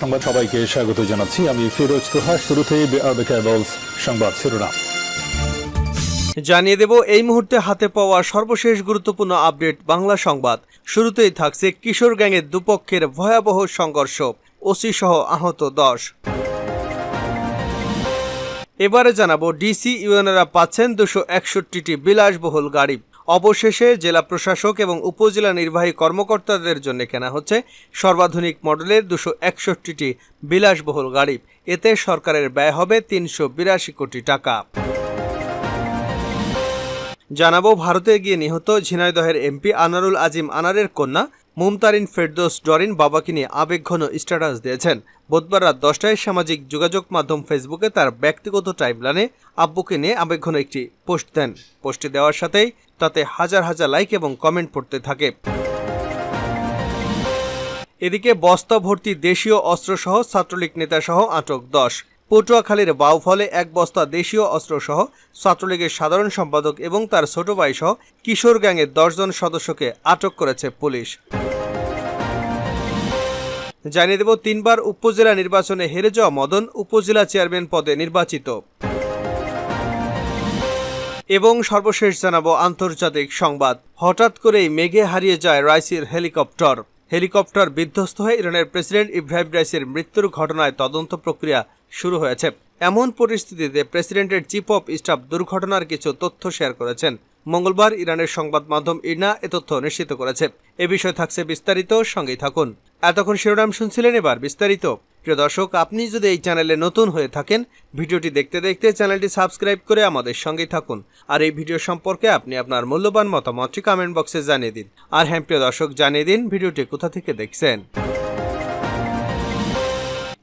সংবাদ সবাইকে স্বাগত জানাচ্ছি। আমি ফিরোজ তোহা শুরুতেই সংবাদ শিরোনাম। জানিয়ে দেব, এই মুহূর্তে হাতে পাওয়া সর্বশেষ গুরুত্বপূর্ণ আপডেট বাংলা সংবাদ। শুরুতেই থাকছে কিশোর গ্যাংয়ের দুপক্ষের ভয়াবহ সংঘর্ষ ওসি সহ আহত দশ। এবারে জানাব, ডিসি ইউএনরা পাচ্ছেন দুশো একষট্টিটি বিলাসবহুল গাড়ি। অবশেষে জেলা প্রশাসক এবং উপজেলা নির্বাহী কর্মকর্তাদের জন্য কেনা হচ্ছে সর্বাধুনিক মডেলের দুশো একষট্টিটি বিলাসবহুল গাড়ি। এতে সরকারের ব্যয় হবে তিনশো বিরাশি কোটি টাকা। জানাব, ভারতে গিয়ে নিহত ঝিনাইদহের এমপি আনারুল আজিম আনারের কন্যা মুমতারিন ফেরদোস ডরিন বাবাকে নিয়ে আবেগঘন স্ট্যাটাস দিয়েছেন। বুধবার রাত দশটায় সামাজিক যোগাযোগ মাধ্যম ফেসবুকে তার ব্যক্তিগত টাইমলাইনে আব্বুকে নিয়ে আবেগঘন একটি পোস্ট দেন। পোস্টটি দেওয়ার সাথেই তাতে হাজার হাজার লাইক এবং কমেন্ট পড়তে থাকে। এদিকে বস্তা ভর্তি দেশীয় অস্ত্রসহ ছাত্রলীগ নেতাসহ আটক দশ। পটুয়াখালীর বাউফলে এক বস্তা দেশীয় অস্ত্রসহ ছাত্রলীগের সাধারণ সম্পাদক এবং তার ছোট ভাই সহ কিশোর গ্যাংয়ের দশজন সদস্যকে আটক করেছে পুলিশ। জানিয়ে দেব, তিনবার উপজেলা নির্বাচনে হেরে যাওয়া মদন উপজেলা চেয়ারম্যান পদে নির্বাচিত। এবং সর্বশেষ জানাব আন্তর্জাতিক সংবাদ। হঠাৎ করেই মেঘে হারিয়ে যায় রাইসির হেলিকপ্টার। হেলিকপ্টার বিধ্বস্ত হয়ে ইরানের প্রেসিডেন্ট ইব্রাহিম রাইসির মৃত্যুর ঘটনায় তদন্ত প্রক্রিয়া শুরু হয়েছে। এমন পরিস্থিতিতে প্রেসিডেন্টের চিফ অফ স্টাফ দুর্ঘটনার কিছু তথ্য শেয়ার করেছেন। মঙ্গলবার ইরানের সংবাদ মাধ্যম ইরনা এ তথ্য নিশ্চিত করেছে। এ বিষয়ে থাকছে বিস্তারিত, সঙ্গেই থাকুন। এতক্ষণ শিরোনাম শুনছিলেন এবার বিস্তারিত। প্রিয় দর্শক, আপনি যদি এই চ্যানেলে নতুন হয়ে থাকেন, ভিডিওটি দেখতে দেখতে চ্যানেলটি সাবস্ক্রাইব করে আমাদের সঙ্গেই থাকুন। আর এই ভিডিও সম্পর্কে আপনি আপনার মূল্যবান মতামতটি কমেন্ট বক্সে জানিয়ে দিন। আর হ্যাঁ প্রিয় দর্শক, জানিয়ে দিন ভিডিওটি কোথা থেকে দেখছেন।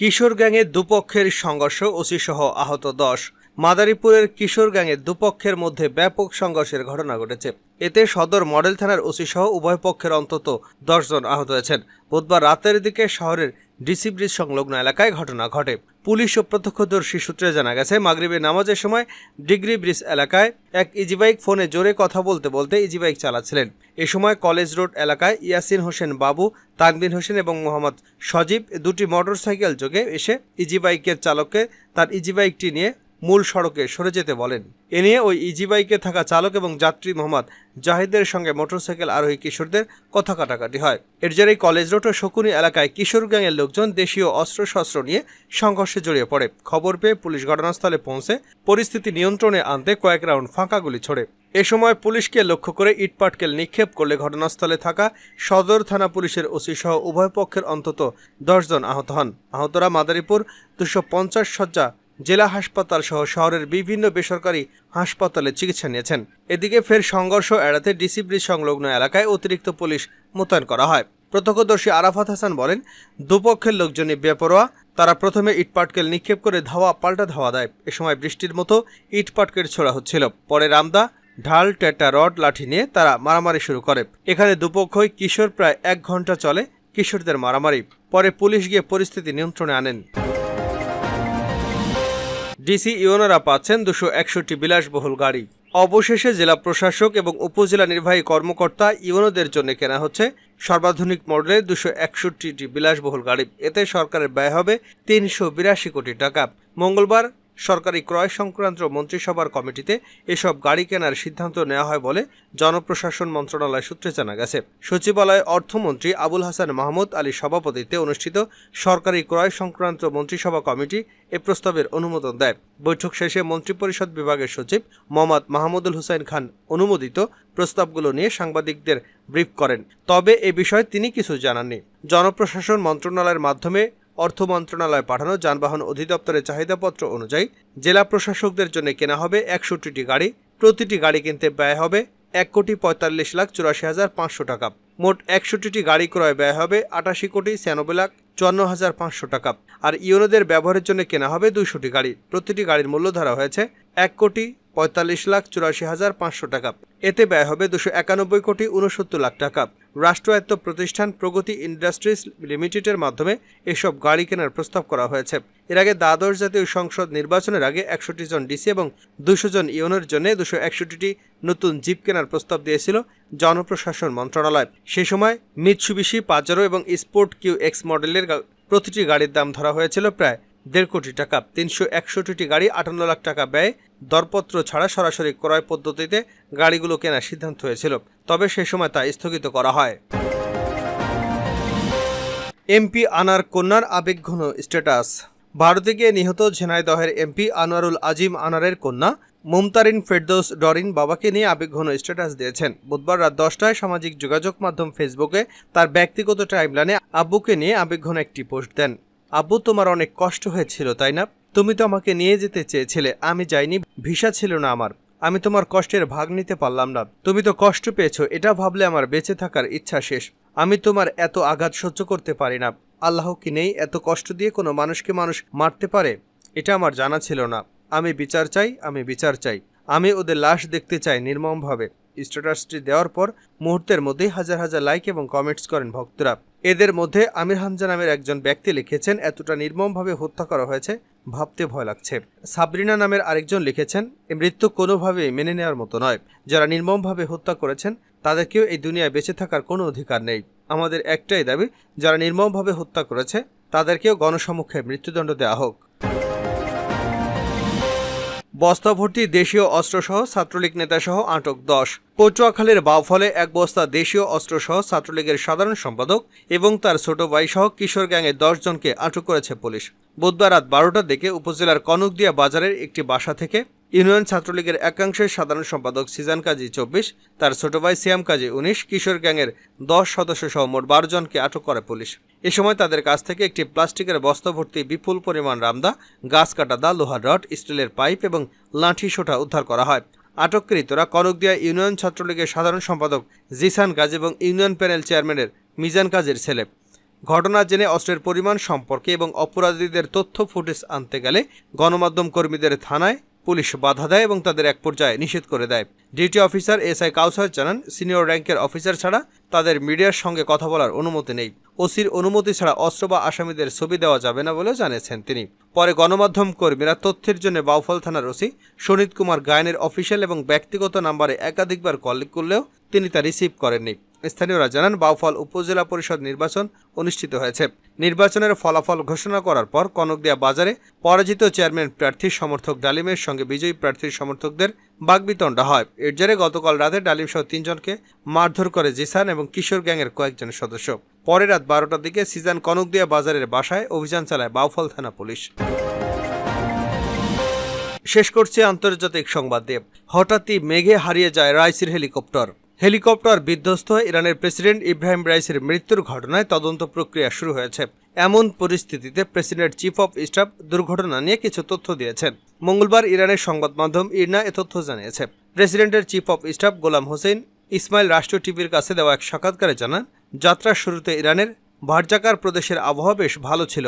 কিশোর গ্যাংয়ের দুপক্ষের সংঘর্ষ ওসি সহ আহত দশ। মাদারীপুরের কিশোর গ্যাংয়ের দুপক্ষের মধ্যে ব্যাপক সংঘর্ষের ঘটনা ঘটেছে। এতে সদর মডেল থানার ওসি সহ উভয় পক্ষের অন্তত দশজন আহত হয়েছেন। বুধবার রাতের দিকে শহরের ডিসি ব্রিজ সংলগ্ন এলাকায় ঘটনা ঘটে। পুলিশ ও প্রত্যক্ষদর্শী সূত্রে জানা গেছে, মাগরিবের নামাজের সময় ডিগ্রি ব্রিজ এলাকায় এক ইজিবাইক ফোনে জোরে কথা বলতে বলতে ইজিবাইক চালাচ্ছিলেন। এ সময় কলেজ রোড এলাকায় ইয়াসিন হোসেন বাবু, তানবিন হোসেন এবং মোহাম্মদ সজীব দুটি মোটরসাইকেল যোগে এসে ইজিবাইকের চালককে তার ইজিবাইকটি নিয়ে মূল সড়কে সরে যেতে বলেন। এ নিয়ে ওই ইজি বাইকে থাকা চালক এবং যাত্রী মোহাম্মদ জাহিদের সঙ্গে মোটরসাইকেল আরোহী কিশোরদের কথা কাটাকাটি হয়। এর জেরেই কলেজ রোড ও শকুনি এলাকায় কিশোর গ্যাংয়ের লোকজন দেশীয় অস্ত্রশস্ত্র নিয়ে সংঘর্ষে জড়িয়ে পড়ে। খবর পেয়ে পুলিশ ঘটনাস্থলে পৌঁছে পরিস্থিতি নিয়ন্ত্রণে আনতে কয়েক রাউন্ড ফাঁকা গুলি ছোড়ে। এ সময় পুলিশকে লক্ষ্য করে ইটপাটকেল নিক্ষেপ করলে ঘটনাস্থলে থাকা সদর থানা পুলিশের ওসি সহ উভয় পক্ষের অন্তত দশজন আহত হন। আহতরা মাদারীপুর দুশো পঞ্চাশ সজ্জা জেলা হাসপাতাল সহ শহরের বিভিন্ন বেসরকারি হাসপাতালে চিকিৎসা নিয়েছেন। এদিকে ফের সংঘর্ষ এড়াতে ডিসি ব্রিজ সংলগ্ন এলাকায় অতিরিক্ত পুলিশ মোতায়েন করা হয়। প্রত্যক্ষদর্শী আরাফাত হাসান বলেন, দুপক্ষের লোকজনই বেপরোয়া, তারা প্রথমে ইটপাটকেল নিক্ষেপ করে ধাওয়া, পাল্টা ধাওয়া দেয়। এ সময় বৃষ্টির মতো ইটপাটকেল ছোড়া হচ্ছিল। পরে রামদা, ঢাল টেটা রড, লাঠি নিয়ে তারা মারামারি শুরু করে। এখানে দুপক্ষই কিশোর প্রায় এক ঘণ্টা চলে কিশোরদের মারামারি। পরে পুলিশ গিয়ে পরিস্থিতি নিয়ন্ত্রণে আনেন। ডিসি ইউনারা পাচ্ছেন দুশো একষট্টি বিলাসবহুল গাড়ি। অবশেষে জেলা প্রশাসক এবং উপজেলা নির্বাহী কর্মকর্তা ইউনোদের জন্য কেনা হচ্ছে সর্বাধুনিক মডেলের দুশো একষট্টিটি বিলাসবহুল গাড়ি। এতে সরকারের ব্যয় হবে তিনশো বিরাশি কোটি টাকা। মঙ্গলবার সরকারি ক্রয় সংক্রান্ত মন্ত্রিসভার কমিটিতে এসব গাড়ি কেনার সিদ্ধান্ত নেওয়া হয় বলে জনপ্রশাসন মন্ত্রণালয় সূত্রে জানা গেছে। সচিবালয়ে অর্থমন্ত্রী আবুল হাসান মাহমুদ আলীর সভাপতিত্বে অনুষ্ঠিত সরকারি ক্রয় সংক্রান্ত মন্ত্রিসভা কমিটি এ প্রস্তাবের অনুমোদন দেয়। বৈঠক শেষে মন্ত্রিপরিষদ বিভাগের সচিব মোহাম্মদ মাহমুদুল হুসাইন খান অনুমোদিত প্রস্তাবগুলো নিয়ে সাংবাদিকদের ব্রিফ করেন। তবে এ বিষয়ে তিনি কিছু জানাননি। জনপ্রশাসন মন্ত্রণালয়ের মাধ্যমে অর্থ মন্ত্রণালয়ে পাঠানো যানবাহন অধিদপ্তরের চাহিদাপত্র অনুযায়ী জেলা প্রশাসকদের জন্য কেনা হবে একষট্টিটি গাড়ি, প্রতিটি গাড়ি কিনতে ব্যয় হবে এক কোটি পঁয়তাল্লিশ লাখ চুরাশি হাজার পাঁচশো টাকা। মোট একষট্টিটি গাড়ি ক্রয় ব্যয় হবে আটাশি কোটি ছিয়ানব্বই লাখ চুয়ান্ন হাজার পাঁচশো টাকা। আর ইউনোদের ব্যবহারের জন্য কেনা হবে দুইশোটি গাড়ি, প্রতিটি গাড়ির মূল্য ধরা হয়েছে এক কোটি পঁয়তাল্লিশ লাখ চুরাশি হাজার পাঁচশো টাকা। এতে ব্যয় হবে দুশো একানব্বই কোটি উনসত্তর লাখ টাকা। রাষ্ট্রায়ত্ত প্রতিষ্ঠান প্রগতি ইন্ডাস্ট্রিজ লিমিটেডের মাধ্যমে এসব গাড়ি কেনার প্রস্তাব করা হয়েছে। এর আগে দ্বাদশ জাতীয় সংসদ নির্বাচনের আগে একষট্টি জন ডিসি এবং দুশো জন ইউনোর জন্য দুশো একষট্টিটি নতুন জিপ কেনার প্রস্তাব দিয়েছিল জনপ্রশাসন মন্ত্রণালয়। সে সময় মিৎসুবিশি, পাজারো এবং স্পোর্ট কিউ এক্স মডেলের প্রতিটি গাড়ির দাম ধরা হয়েছিল প্রায় দেড় কোটি টাকা। তিনশো একষট্টিটি গাড়ি আটান্ন লাখ টাকা ব্যয়ে দরপত্র ছাড়া সরাসরি ক্রয় পদ্ধতিতে গাড়িগুলো কেনার সিদ্ধান্ত হয়েছিল, তবে সে সময় তা স্থগিত করা হয়। এমপি আনার কন্যার আবেগঘন স্ট্যাটাস। ভারতে গিয়ে নিহত ঝেনাইদহের এমপি আনোয়ারুল আজিম আনারের কন্যা মুমতারিন ফেরদৌস ডরিন বাবাকে নিয়ে আবেগঘন স্ট্যাটাস দিয়েছেন। বুধবার রাত দশটায় সামাজিক যোগাযোগ মাধ্যম ফেসবুকে তার ব্যক্তিগত টাইমলাইনে আব্বুকে নিয়ে আবেগঘন একটি পোস্ট দেন। আব্বু, তোমার অনেক কষ্ট হয়েছিল, তাই না? তুমি তো আমাকে নিয়ে যেতে চেয়েছিলে, আমি যাইনি, ভিসা ছিল না আমার। আমি তোমার কষ্টের ভাগ নিতে পারলাম না। তুমি তো কষ্ট পেয়েছ, এটা ভাবলে আমার বেঁচে থাকার ইচ্ছা শেষ। আমি তোমার এত আঘাত সহ্য করতে পারি না। আল্লাহ কি নেই, এত কষ্ট দিয়ে কোনো মানুষকে মানুষ মারতে পারে? এটা আমার জানা ছিল না। আমি বিচার চাই, আমি বিচার চাই। আমি ওদের লাশ দেখতে চাই নির্মমভাবে। স্ট্যাটাসটি দেওয়ার পর মুহূর্তের মধ্যেই হাজার হাজার লাইক এবং কমেন্টস করেন ভক্তরা। এদের মধ্যে আমির হামজা নামের একজন ব্যক্তি লিখেছেন, এতটা নির্মমভাবে হত্যা করা হয়েছে ভাবতে ভয় লাগছে। সাবরিনা নামের আরেকজন লিখেছেন, এ মৃত্যু কোনোভাবেই মেনে নেওয়ার মতো নয়। যারা নির্মমভাবে হত্যা করেছেন, তাদেরকেও এই দুনিয়ায় বেঁচে থাকার কোনো অধিকার নেই। আমাদের একটাই দাবি, যারা নির্মমভাবে হত্যা করেছে, তাদেরকেও গণসমক্ষে মৃত্যুদণ্ড দেওয়া হোক। বস্তা ভর্তি দেশীয় অস্ত্রসহ ছাত্রলীগ নেতাসহ আটক দশ। পটুয়াখালীর বাউফলে এক বস্তা দেশীয় অস্ত্রসহ ছাত্রলীগের সাধারণ সম্পাদক এবং তার ছোট ভাই সহ কিশোর গ্যাংয়ের দশজনকে আটক করেছে পুলিশ। বুধবার রাত বারোটার দিকে উপজেলার কনকদিয়া বাজারের একটি বাসা থেকে ইউনিয়ন ছাত্রলীগের একাংশের সাধারণ সম্পাদক সিজান কাজী চব্বিশ, তার ছোট ভাই সিয়াম কাজী উনিশ, কিশোর গ্যাংয়ের দশ সদস্য সহ মোট বারো জনকে আটক করে পুলিশ। এ সময় তাদের কাছ থেকে একটি প্লাস্টিকের বস্তা ভর্তি বিপুল পরিমাণ রামদা, গাছ কাটা দা, লোহার রড, স্টিলের পাইপ এবং লাঠি সোটা উদ্ধার করা হয়। আটককৃতরা কনকদিয়া ইউনিয়ন ছাত্রলীগের সাধারণ সম্পাদক জিসান গাজ এবং ইউনিয়ন প্যানেল চেয়ারম্যানের মিজান কাজের ছেলে। ঘটনা জেনে অস্ত্রের পরিমাণ সম্পর্কে এবং অপরাধীদের তথ্য ফুটেজ আনতে গেলে গণমাধ্যম কর্মীদের থানায় পুলিশ বাধা দেয় এবং তাদের এক পর্যায়ে নিষেধ করে দেয়। Duty officer S I Kausar জানান, সিনিয়র র্যাঙ্কের অফিসার ছাড়া তাদের মিডিয়ার সঙ্গে কথা বলার অনুমতি নেই। ওসির অনুমতি ছাড়া অস্ত্র বা আসামিদের ছবি দেওয়া যাবে না বলেও জানিয়েছেন তিনি। পরে গণমাধ্যম কর্মীরা তথ্যের জন্য বাউফল থানার ওসি সনিত কুমার গায়নের অফিসিয়াল এবং ব্যক্তিগত নাম্বারে একাধিকবার কল করলেও তিনি তা রিসিভ করেননি। স্থানীয়রা জানান, বাউফল উপজেলা পরিষদ নির্বাচন অনুষ্ঠিত হয়েছে। নির্বাচনের ফলাফল ঘোষণা করার পর কনকদিয়া বাজারে পরাজিত চেয়ারম্যান প্রার্থীর সমর্থক ডালিমের সঙ্গে বিজয়ী প্রার্থীর সমর্থকদের বাগবিতণ্ডা হয়। এর জেরে গতকাল রাতে ডালিম সহ তিনজনকে মারধর করে জিসান এবং কিশোর গ্যাংয়ের কয়েকজন সদস্য। পরে রাত বারোটার দিকে সিজান কনকদিয়া বাজারের বাসায় অভিযান চালায় বাউফল থানা পুলিশ। শেষ করছে আন্তর্জাতিক সংবাদ দিয়ে। হঠাৎই মেঘে হারিয়ে যায় রাইসির হেলিকপ্টার। হেলিকপ্টার বিধ্বস্ত ইরানের প্রেসিডেন্ট ইব্রাহিম রাইসের মৃত্যুর ঘটনায় তদন্ত প্রক্রিয়া শুরু হয়েছে। এমন পরিস্থিতিতে প্রেসিডেন্ট চিফ অফ স্টাফ দুর্ঘটনা নিয়ে কিছু তথ্য দিয়েছেন। মঙ্গলবার ইরানের সংবাদ মাধ্যম ইরনা এ তথ্য জানিয়েছে। প্রেসিডেন্টের chief of staff Gholam Hossein Ismail রাষ্ট্রীয় টিভির কাছে দেওয়া এক সাক্ষাৎকারে জানান যাত্রার শুরুতে ইরানের ভারজাকার প্রদেশের আবহাওয়া বেশ ভালো ছিল।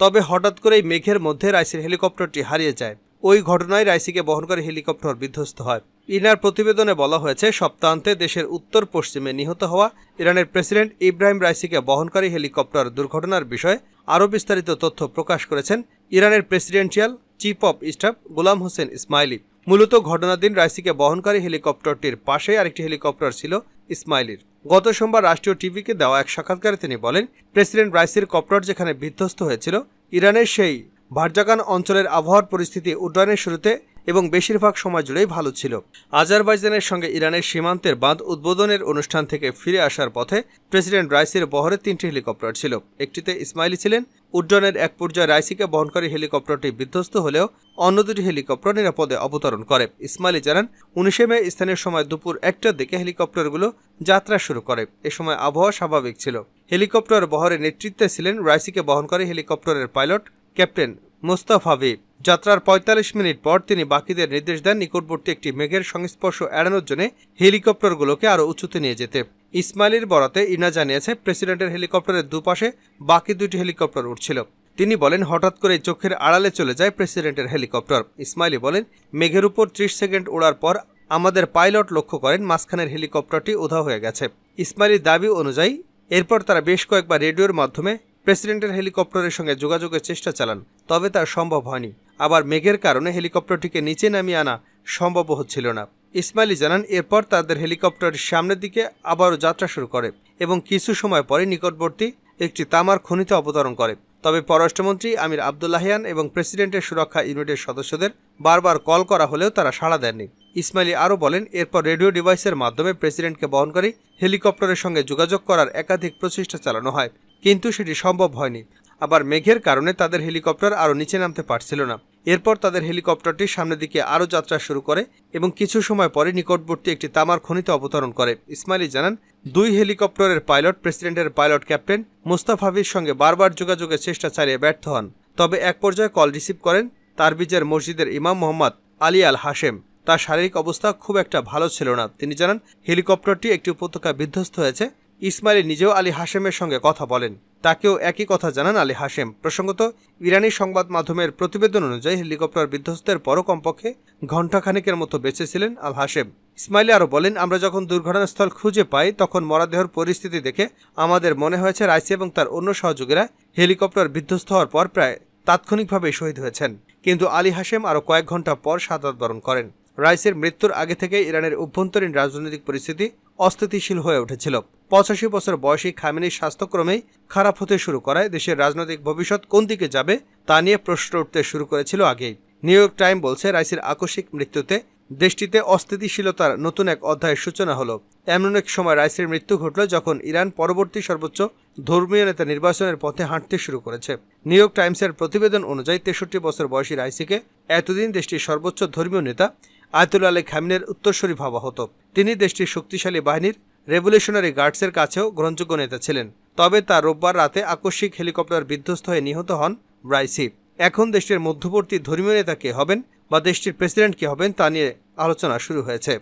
তবে হঠাৎ করেই মেঘের মধ্যে রাইসির হেলিকপ্টারটি হারিয়ে যায়। ওই ঘটনায় রাইসিকে বহনকারী হেলিকপ্টার বিধ্বস্ত হয়। ইনার প্রতিবেদনে বলা হয়েছে, সপ্তাহান্তে দেশের উত্তর পশ্চিমে নিহত হওয়া ইরানের প্রেসিডেন্ট ইব্রাহিম রাইসিকে বহনকারী হেলিকপ্টার দুর্ঘটনার বিষয়ে আরও বিস্তারিত তথ্য প্রকাশ করেছেন ইরানের presidential chief of staff Gholam Hossein Esmaili. মূলত ঘটনার দিন রাইসিকে বহনকারী হেলিকপ্টারটির পাশে আরেকটি হেলিকপ্টার ছিল ইসমাইলির। গত সোমবার রাষ্ট্রীয় টিভিকে দেওয়া এক সাক্ষাৎকারে তিনি বলেন, প্রেসিডেন্ট রাইসির কপ্টার যেখানে বিধ্বস্ত হয়েছিল, ইরানের সেই ভারজাকান অঞ্চলের আবহাওয়ার পরিস্থিতি উড্ডয়নের শুরুতে এবং বেশিরভাগ সময় জুড়েই ভালো ছিল। আজারবাইজানের সঙ্গে ইরানের সীমান্তের বাঁধ উদ্বোধনের অনুষ্ঠান থেকে ফিরে আসার পথে প্রেসিডেন্ট রাইসির বহরে তিনটি হেলিকপ্টার ছিল। একটিতে ইসমাইলি ছিলেন। উড্ডয়নের এক পর্যায়ে রাইসিকে বহনকারী হেলিকপ্টারটি বিধ্বস্ত হলেও অন্য দুটি হেলিকপ্টার নিরাপদে অবতরণ করে। ইসমাইলি জানান, উনিশে মে স্থানীয় সময় দুপুর একটার দিকে হেলিকপ্টারগুলো যাত্রা শুরু করে। এ সময় আবহাওয়া স্বাভাবিক ছিল। হেলিকপ্টার বহরের নেতৃত্বে ছিলেন রাইসিকে বহনকারী হেলিকপ্টারের পাইলট ক্যাপ্টেন মোস্তাফা মোস্তাফাবি যাত্রার ৪৫ মিনিট পর তিনি বাকিদের নির্দেশ দেন নিকটবর্তী একটি মেঘের সংস্পর্শ এড়ানোর জন্য হেলিকপ্টারগুলোকে আরও উঁচুতে নিয়ে যেতে। ইসমাইলের বরাতে ইনা জানিয়েছে, প্রেসিডেন্টের হেলিকপ্টারের দুপাশে বাকি দুটি হেলিকপ্টার উঠছিল। তিনি বলেন, হঠাৎ করে চোখের আড়ালে চলে যায় প্রেসিডেন্টের হেলিকপ্টার। ইসমাইলি বলেন, মেঘের উপর ত্রিশ সেকেন্ড ওড়ার পর আমাদের পাইলট লক্ষ্য করেন, মাঝখানের হেলিকপ্টারটি উধাও হয়ে গেছে। ইসমাইলির দাবি অনুযায়ী, এরপর তারা বেশ কয়েকবার রেডিওর মাধ্যমে প্রেসিডেন্টের হেলিকপ্টারের সঙ্গে যোগাযোগের চেষ্টা চালান, তবে তা সম্ভব হয়নি। আবার মেঘের কারণে হেলিকপ্টারটিকে নিচে নামিয়ে আনা সম্ভব হচ্ছিল না। ইসমাইলি জানান, এরপর তাদের হেলিকপ্টার সামনের দিকে আবারও যাত্রা শুরু করে এবং কিছু সময় পরে নিকটবর্তী একটি তামার খনিতে অবতরণ করে। তবে পররাষ্ট্রমন্ত্রী আমির আবদুল্লাহিয়ান এবং প্রেসিডেন্টের সুরক্ষা ইউনিটের সদস্যদের বারবার কল করা হলেও তারা সাড়া দেননি। ইসমাইলি আরও বলেন, এরপর রেডিও ডিভাইসের মাধ্যমে প্রেসিডেন্টকে বহনকারী হেলিকপ্টারের সঙ্গে যোগাযোগ করার একাধিক প্রচেষ্টা চালানো হয়, কিন্তু সেটি সম্ভব হয়নি। আবার মেঘের কারণে তাদের হেলিকপ্টার আরও নিচে নামতে পারছিল না। এরপর তাদের হেলিকপ্টারটি সামনের দিকে আরও যাত্রা শুরু করে এবং কিছু সময় পরে নিকটবর্তী একটি তামার খনিতে অবতরণ করে। ইসমাইলি জানান, দুই হেলিকপ্টারের পাইলট, প্রেসিডেন্টের পাইলট ক্যাপ্টেন মুস্তাফাভির সঙ্গে বারবার যোগাযোগের চেষ্টা চালিয়ে ব্যর্থ হন। তবে এক পর্যায়ে কল রিসিভ করেন তারবিজের মসজিদের ইমাম মোহাম্মদ আলী আল হাশেম। তার শারীরিক অবস্থা খুব একটা ভালো ছিল না। তিনি জানান, হেলিকপ্টারটি একটি উপত্যকা বিধ্বস্ত হয়েছে ইসমাইল নিজেও আলী হাশেমের সঙ্গে কথা বলেন। তাকেও একই কথা জানান আলী হাশেম। প্রসঙ্গত, ইরানি সংবাদ মাধ্যমের প্রতিবেদন অনুযায়ী হেলিকপ্টার বিধ্বস্তের পরও কমপক্ষে ঘণ্টাখানেকের মতো বেঁচেছিলেন আল হাশেম। ইসমাইল আরও বলেন, আমরা যখন দুর্ঘটনাস্থল খুঁজে পাই, তখন মরাদেহর পরিস্থিতি দেখে আমাদের মনে হয়েছে রাইসি এবং তার অন্য সহযোগীরা হেলিকপ্টার বিধ্বস্ত হওয়ার পর প্রায় তাৎক্ষণিকভাবে শহীদ হয়েছেন। কিন্তু আলী হাশেম আরও কয়েক ঘণ্টা পর সাদাত বরণ করেন। রাইসের মৃত্যুর আগে থেকে ইরানের অভ্যন্তরীণ রাজনৈতিক পরিস্থিতি অস্থিতিশীল হয়ে উঠেছিল। পঁচাশি বছর বয়সী খামেনির স্বাস্থ্যক্রমেই খারাপ হতে শুরু করায় দেশের রাজনৈতিক ভবিষ্যৎ কোন দিকে যাবে তা নিয়ে প্রশ্ন উঠতে শুরু করেছিল আগেই। নিউ ইয়র্ক টাইম বলছে রাইসির আকস্মিক মৃত্যুতে দেশটিতে অস্থিতিশীলতার নতুন এক অধ্যায়ের সূচনা হলো। এমন এক সময় রাইসির মৃত্যু ঘটল যখন ইরান পরবর্তী সর্বোচ্চ ধর্মীয় নেতা নির্বাচনের পথে হাঁটতে শুরু করেছে। নিউ ইয়র্ক টাইমসের প্রতিবেদন অনুযায়ী তেষট্টি বছর বয়সী রাইসিকে এতদিন দেশটির সর্বোচ্চ ধর্মীয় নেতা আয়তুল্লা আলী খামিনের উত্তরসূরি ভাবা হতো। তিনি দেশটির শক্তিশালী বাহিনীর রেভলিউশনারি গার্ডসের কাছেও গ্রহণযোগ্য নেতা ছিলেন। তবে তার রোববার রাতে আকস্মিক হেলিকপ্টার বিধ্বস্ত হয়ে নিহত হন ব্রাইসি এখন দেশটির মধ্যবর্তী ধর্মীয় নেতা কে হবেন বা দেশটির প্রেসিডেন্ট কে হবেন তা নিয়ে আলোচনা শুরু হয়েছে।